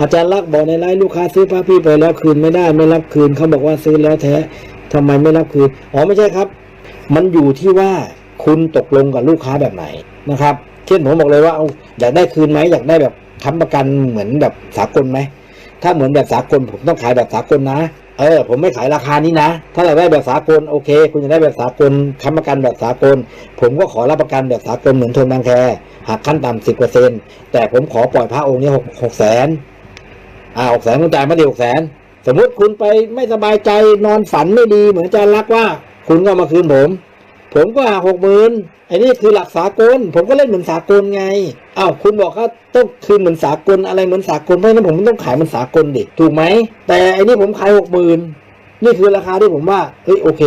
อาจารย์ลักบอกในไลน์ลูกค้าซื้อพระพี่ไปแล้วคืนไม่ได้ไม่รับคืนเขาบอกว่าซื้อแล้วแท้ทำไมไม่รับคืนอ๋อไม่ใช่ครับ มันอยู่ที่ว่าคุณตกลงกับลูกค้าแบบไหนนะครับ เช่นผมบอกเลยว่าเอาอยากได้คืนไหมอยากได้แบบค้ำประกันเหมือนแบบสากลไหมถ้าเหมือนแบบสากลผมต้องขายแบบสากลนะเออผมไม่ขายราคานี้นะ ถ้าอยากได้แบบสากลโอเค คุณจะได้แบบสากลค้ำประกันแบบสากล ผมก็ขอรับประกันแบบสากลเหมือนทนบางแคหักขั้นต่ำสิบเปอร์เซ็นแต่ผมขอปล่อยพระองค์นี้หกหกแสน อ่าหกแสนคุณจ่ายมาดีหกแสนสมมุติคุณไปไม่สบายใจนอนฝันไม่ดีเหมือนอาจารย์รักว่า คุณก็มาคืนผม ผมก็หักหกหมื่นไอ้นี่คือหลักสากล ผมก็เล่นเหมือนสากลไงอ้าวคุณบอกว่าต้องคืนเหมือนสากลอะไรเหมือนสากลเพราะฉะนั้นผมต้องขายเหมือนสากลดิถูกไหมแต่ไอ้นี่ผมขายหกหมื่นนี่คือราคาที่ผมว่าเฮ้ยโอเค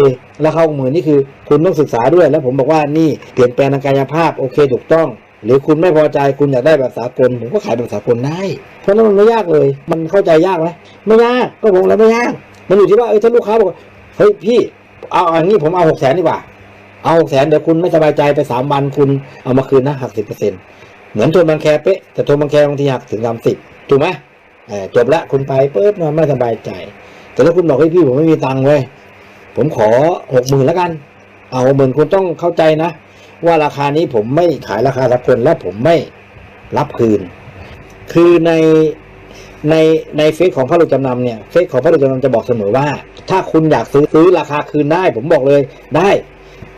ราคาหกหมื่นนี่คือ คุณต้องศึกษาด้วยแล้วผมบอกว่านี่เปลี่ยนแปลงทางกายภาพโอเคถูกต้อง หรือคุณไม่พอใจคุณอยากได้แบบสากลผมก็ขายแบบสากลได้ เพราะนั้นมันไม่ยากเลย มันเข้าใจยากไหมไม่ยากก็ผมแล้วไม่ยาก มันอยู่ที่ว่าเออถ้าลูกค้าบอกเฮ้ยพี่เอาอย่างนี้ผมเอาหกแสนดีกว่า เอาหกแสนเดี๋ยวคุณไม่สบายใจไปสามวันคุณเอามาคืนนะหักสิบเปอร์เซ็นต์เหมือนตัวบังแคเป๊ะแต่ตัวบังแคบางทีหักถึงสามสิบถูกไหมเออจบละคุณไปปุ๊บมันไม่สบายใจ แต่ถ้าคุณบอกให้ยพี่ผมไม่มีตังค์เว้ยผมขอหกหมื่นแล้วกัน เอาหกหมื่นคุณต้องเข้าใจนะ ว่าราคานี้ผมไม่ขายราคาสักคนและผมไม่รับคืน คือในในในเฟซของพระลูกจำนำเนี่ยเฟซของพระลูกจำนำจะบอกเสมอว่า ถ้าคุณอยากซื้อซื้อราคาคืนได้ ผมบอกเลยได้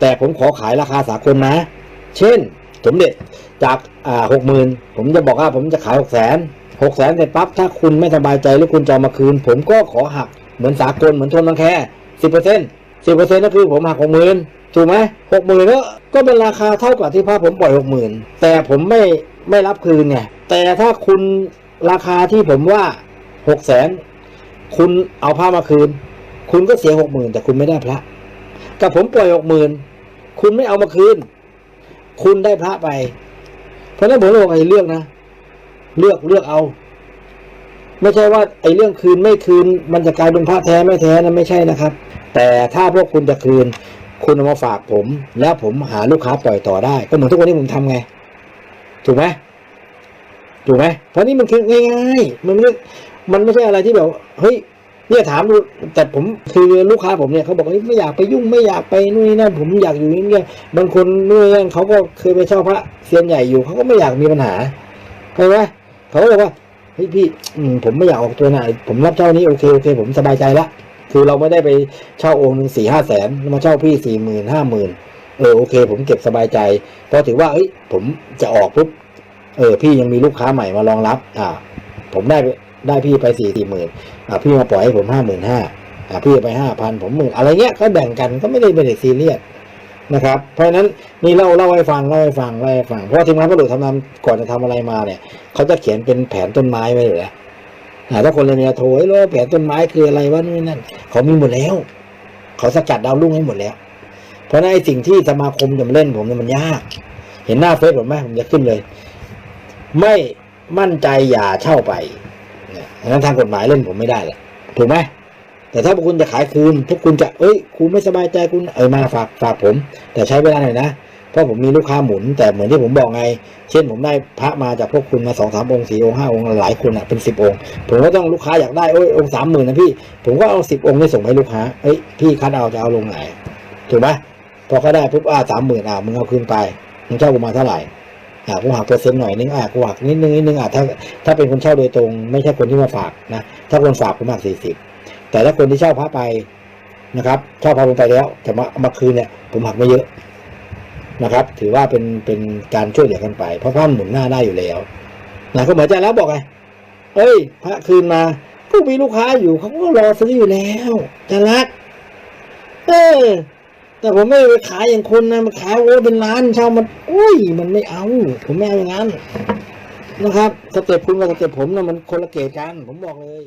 แต่ผมขอขายราคาสากลนะ เช่นสมเด็จจากอ่าหกหมื่นผมจะบอกว่าผมจะขายหกแสนหกแสนเสร็จปั๊บถ้าคุณไม่สบายใจหรือคุณจะมาคืน ผมก็ขอหักเหมือนสากลเหมือนทนบางแค่สิบเปอร์เซ็นต์ สิบเปอร์เซ็นต์ก็คือผมหักหกหมื่นถูกไหมหกหมื่นก็ก็เป็นราคาเท่ากับที่พระผมปล่อยหกหมื่นแต่ผมไม่ไม่รับคืนไงแต่ถ้าคุณราคาที่ผมว่าหกแสนคุณเอาผ้ามาคืน คุณก็เสียหกหมื่นแต่คุณไม่ได้พระ กับผมปล่อยหกหมื่นคุณไม่เอามาคืน คุณได้พระไป เพราะฉะนั้นผมเลยบอกไอ้เลือกนะ เลือกเลือกเอา ไม่ใช่ว่าไอ้เรื่องคืนไม่คืน มันจะกลายเป็นพระแท้ไม่แท้นะไม่ใช่นะครับ แต่ถ้าพวกคุณจะคืน คุณเอามาฝากผม แล้วผมหาลูกค้าปล่อยต่อได้ก็เหมือนทุกวันนี้ผมทำไง ถูกไหมถูกไหมเพราะนี่มันคือง่ายๆมันไม่มันไม่ใช่อะไรที่แบบเฮ้ยเนี่ยถามดูแต่ผมคือลูกค้าผมเนี่ยเขาบอกว่าไม่อยากไปยุ่งไม่อยากไปนู่นนี่นั่นผมอยากอยู่เงียบๆบางคนนู่นนนั่นเขาก็เคยไปเช่าพระเซียนใหญ่อยู่เขาก็ไม่อยากมีปัญหาเข้าใจไหมเขาก็บอกว่า เฮ้ยพี่ผมไม่อยากออกตัวไหนผมรับเช่านี้โอเคโอเค ผมสบายใจละคือเราไม่ได้ไปเช่าองค์หนึ่งสี่ห้าแสนมาเช่าพี่สี่หมื่นห้าหมื่นเออโอเค ผมเก็บสบายใจเพราะถือว่าเอ้ย ผมจะออกปุ๊บเออ พี่ยังมีลูกค้าใหม่มารองรับ อ่า ผมได้ไปได้พี่ไปสี่สี่หมื่นอะพี่มาปล่อยให้ผมห้าหมื่นห้าอะพี่ไปห้าพันผมหมื่นอะไรเงี้ยก็แบ่งกันก็ไม่ได้ไม่ได้ซีเรียส นะครับ เพราะฉะนั้นนี่เล่าเล่าให้ฟังเล่าให้ฟังเล่าให้ฟังเพราะทีมงานประดุทำนำก่อนจะทำอะไรมาเนี่ยเขาจะเขียนเป็นแผนต้นไม้ไว้อยู่แล้วถ้าคนเรียนเนี่ยโทรให้รู้ว่าแผนต้นไม้คืออะไรวะนู่นนั่นเขามีหมดแล้ว เขาสกัดดาวรุ่งให้หมดแล้ว เพราะนั้นไอ้สิ่งที่สมาคมจะเล่นผมเนี่ยมันยาก เห็นหน้าเฟซผมไหมผมจะขึ้นเลย ไม่มั่นใจอย่าเช่าไปเนี่ยงั้นทางกฎหมายเล่นผมไม่ได้แหละถูกไหม แต่ถ้าพวกคุณจะขายคืน พวกคุณจะเอ้ยคุณไม่สบายใจคุณเออมาฝากฝากผม แต่ใช้เวลาหน่อยนะเพราะผมมีลูกค้าหมุน แต่เหมือนที่ผมบอกไง เช่นผมได้พระมาจากพวกคุณมาสองสามองค์สี่องค์ห้าองค์หลายคนอะเป็นสิบองค์ ผมก็ต้องลูกค้าอยากได้โอ้ยองค์สามหมื่นนะพี่ ผมก็เอาสิบองค์นี่ส่งให้ลูกค้าเอ้ยพี่คัดเอาจะเอาลงไหนถูกไหมพอเขาได้ปุ๊บอ่าสามหมื่นอ่ามึงเอาคืนไปมึงเช่ากูมาเท่าไหร่อ่ากูหักเปอร์เซ็นต์หน่อยนึงอ่ากูหักนิดนึงนิดนึงอ่าถ้าถ้าเป็นคนเช่าโดยตรง ไม่ใช่คนที่มาฝากนะถ้าคนฝากผมหักสี่สิบ แต่ถ้าคนที่เช่าพระไปนะครับเช่าพระผมไปแล้วแต่มามาคืนเนี่ย ผมหักไม่เยอะนะครับ ถือว่าเป็นเป็นการช่วยเหลือกันไป เพราะพระมันหมุนหน้าได้อยู่แล้วนะก็เหมือนจารย์แล้วบอกไงเอ้ย พระคืนมาก็มีลูกค้าอยู่เขาก็รอซื้ออยู่แล้วจารย์รัก เออแต่ผมไม่ไปขายอย่างคนนะมาขายโอ้เป็นล้านเช่ามันอุ้ย มันไม่เอา ผมไม่เอาอย่างนั้นนะครับสเต็ปคุณกับสเต็ปผมนะมันคนละเกตกัน ผมบอกเลย